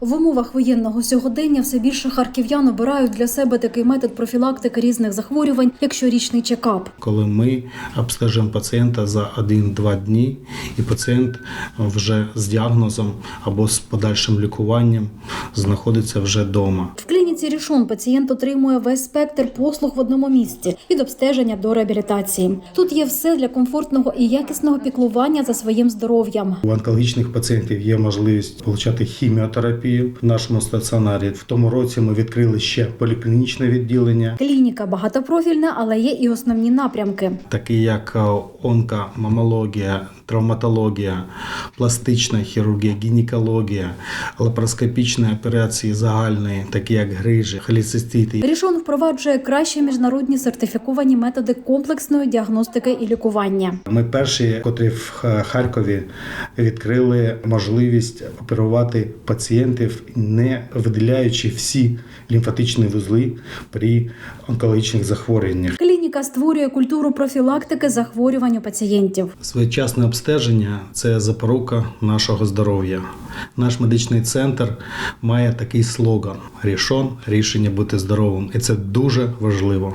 В умовах воєнного сьогодення все більше харків'ян обирають для себе такий метод профілактики різних захворювань, як щорічний чекап. коли ми обстежуємо пацієнта за 1-2 дні, і пацієнт вже з діагнозом або з подальшим лікуванням знаходиться вже вдома. Клініці Рішон пацієнт отримує весь спектр послуг в одному місці від обстеження до реабілітації. Тут є все для комфортного і якісного піклування за своїм здоров'ям. У онкологічних пацієнтів є можливість отримати хіміотерапію в нашому стаціонарі. В тому році ми відкрили ще поліклінічне відділення, Клініка багатопрофільна, але є і основні напрямки. такі як е, онкомамологія, травматологія, пластична хірургія, гінекологія, лапароскопічні операції загальні, такі як грижі, холецистити. Рішон впроваджує кращі міжнародні сертифіковані методи комплексної діагностики і лікування. Ми перші, котрі в Харкові відкрили можливість оперувати пацієнтів, не виділяючи всі лімфатичні вузли при онкологічних захворюваннях. Клініка створює культуру профілактики захворювань у пацієнтів. Своєчасне обстеження це запорука нашого здоров'я. Наш медичний центр має такий слоган: рішон рішення бути здоровим, і це дуже важливо.